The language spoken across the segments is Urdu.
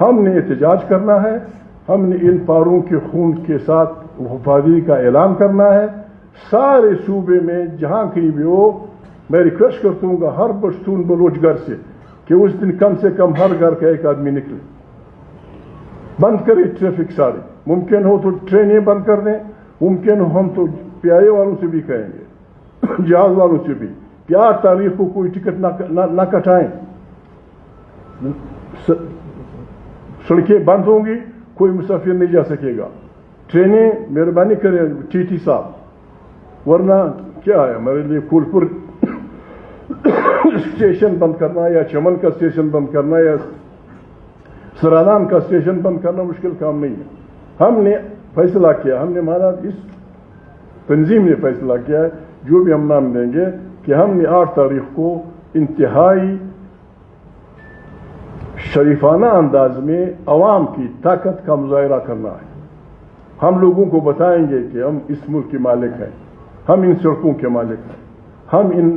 ہم نے احتجاج کرنا ہے، ہم نے ان پاروں کے خون کے ساتھ وفاداری کا اعلان کرنا ہے۔ سارے صوبے میں جہاں کہیں بھی ہو، میں ریکویسٹ کرتا ہوں گا ہر پشتون بلوچ گھر سے کہ اس دن کم سے کم ہر گھر کا ایک آدمی نکلے۔ بند کرے ٹریفک سارے ممکن ہو تو ٹرینیں بند کر دیں، ممکن ہو ہم تو پیارے والوں سے بھی کہیں گے، جہاز والوں سے بھی۔ کہ آٹھ تاریخ کو کوئی ٹکٹ نہ کٹائیں۔ سڑکیں بند ہوں گی، کوئی مسافر نہیں جا سکے گا۔ ٹرینیں مہربانی کریں ٹی ٹی صاحب۔ ورنہ کیا ہے، ہمارے لیے پھولپور اسٹیشن بند کرنا یا چمن کا اسٹیشن بند کرنا یا سرادان کا اسٹیشن بند کرنا مشکل کام نہیں ہے۔ ہم نے فیصلہ کیا، ہم نے مانا اس تنظیم نے فیصلہ کیا ہے، جو بھی ہم نام دیں گے کہ ہم نے آٹھ تاریخ کو انتہائی شریفانہ انداز میں عوام کی طاقت کا مظاہرہ کرنا ہے۔ ہم لوگوں کو بتائیں گے کہ ہم اس ملک کے مالک ہیں، ہم ان سڑکوں کے مالک ہیں، ہم ان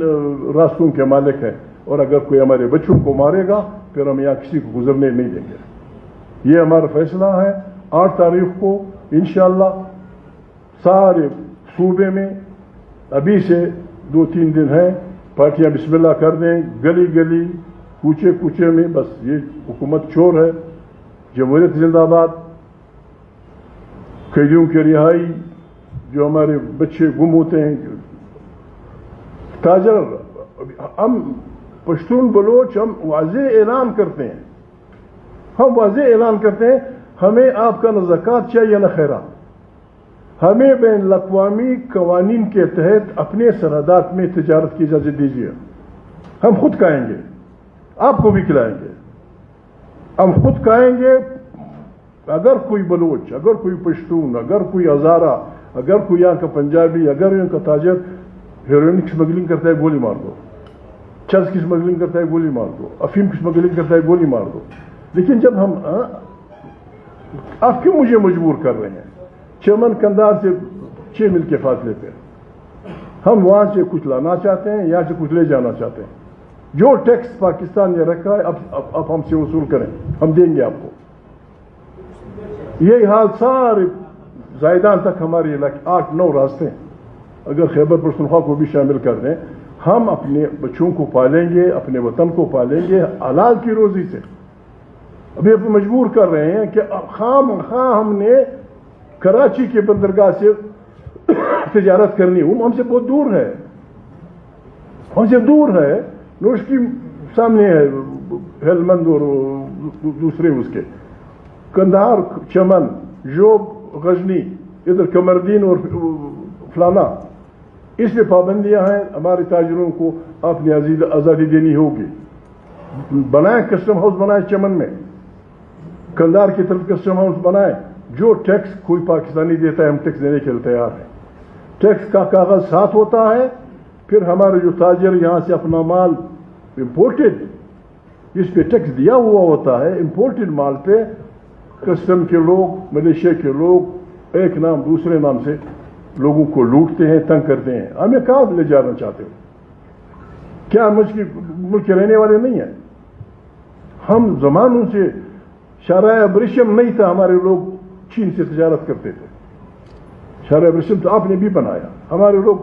راستوں کے مالک ہیں۔ اور اگر کوئی ہمارے بچوں کو مارے گا، پھر ہم یہاں کسی کو گزرنے نہیں دیں گے۔ یہ ہمارا فیصلہ ہے۔ آٹھ تاریخ کو انشاءاللہ سارے صوبے میں ابھی سے دو تین دن ہیں۔ پارٹیاں بسم اللہ کر دیں، گلی گلی کوچے کوچے میں بس یہ حکومت چور ہے، جمہوریت زندہ باد قیدیوں کی رہائی، جو ہمارے بچے گم ہوتے ہیں، تاجر، ہم پشتون بلوچ ہم واضح اعلان کرتے ہیں۔ ہم واضح اعلان کرتے ہیں، ہمیں آپ کا نہ زکات چاہیے نہ خیرات۔ ہمیں بین الاقوامی قوانین کے تحت اپنے سرحدات میں تجارت کی اجازت دیجیے۔ ہم خود کھائیں گے۔ آپ کو بھی کھلائیں گے۔ ہم خود کھائیں گے۔ اگر کوئی بلوچ، اگر کوئی پشتون، اگر کوئی ہزارہ، اگر کوئی یہاں کا پنجابی، اگر یہاں کا تاجر، ہیروئن کی اسمگلنگ کرتا ہے، گولی مار دو۔ چرس کی اسمگلنگ کرتا ہے، گولی مار دو۔ افیم کی اسمگلنگ کرتا ہے، گولی مار دو۔ لیکن جب ہم آپ کیوں مجھے مجبور کر رہے ہیں؟ چمن کندار سے چھ مل کے فاصلے پہ۔ ہم وہاں سے کچھ لانا چاہتے ہیں، یہاں سے کچھ لے جانا چاہتے ہیں۔ جو ٹیکس پاکستان نے رکھا ہے، اب اب ہم سے وصول کریں۔ ہم دیں گے آپ کو۔ یہی حال سارے زائدان تک ہمارے علاقے آٹھ نو راستے ہیں۔ اگر خیبر پختونخوا کو بھی شامل کر دیں، ہم اپنے بچوں کو پالیں گے، اپنے وطن کو پالیں گے، حلال کی روزی سے۔ ابھی اب مجبور کر رہے ہیں کہ خام خواہ ہم نے کراچی کے بندرگاہ سے تجارت کرنی، وہ ہم سے بہت دور ہے۔ ہم سے دور ہے۔ نوش کی سامنے ہے ہیلمند اور دوسرے اس کے۔ کندہار، چمن جوب غزنی، ادھر کمردین اور فلانا۔ اس میں پابندیاں ہیں، ہمارے تاجروں کو اپنی آزادی دینی ہوگی۔ بنائیں کسٹم ہاؤس بنائیں چمن میں۔ کندار کی طرف کسٹم ہاؤس بنائیں جو ٹیکس کوئی پاکستانی دیتا ہے، ہم ٹیکس دینے کے لیے تیار ہیں۔ ٹیکس کا کاغذ ساتھ ہوتا ہے، پھر ہمارے جو تاجر یہاں سے اپنا مال امپورٹڈ جس پہ ٹیکس دیا ہوا ہوتا ہے امپورٹڈ مال پہ کسٹم کے لوگ، ملیشیا کے لوگ ایک نام دوسرے نام سے لوگوں کو لوٹتے ہیں، تنگ کرتے ہیں۔ ہمیں کہاں لے جانا چاہتے ہو کیا مجھ کی ملک کے رہنے والے نہیں ہیں؟ ہم زمانوں سے شارع برشم نہیں تھا، ہمارے لوگ چین سے تجارت کرتے تھے۔ شارع برشم تو آپ نے بھی بنایا۔ ہمارے لوگ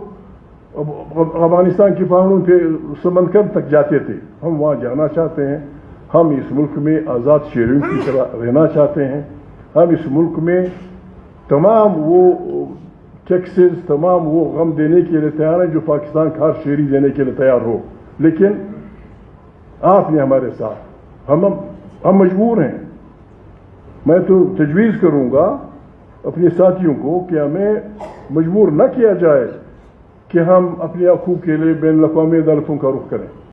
افغانستان کی پہاڑوں پہ سمندر تک جاتے تھے؟ ہم وہاں جانا چاہتے ہیں۔ ہم اس ملک میں آزاد شہریوں کی طرح رہنا چاہتے ہیں۔ ہم اس ملک میں تمام وہ ٹیکسز، تمام وہ غم دینے کے لیے تیار ہیں جو پاکستان کا ہر شہری دینے کے لیے تیار ہو۔ لیکن آپ نے ہمارے ساتھ ہم ہم مجبور ہیں۔ میں تو تجویز کروں گا اپنے ساتھیوں کو کہ ہمیں مجبور نہ کیا جائے۔ کہ ہم اپنے حقوق کے لیے بین الاقوامی عدالتوں کا رخ کریں۔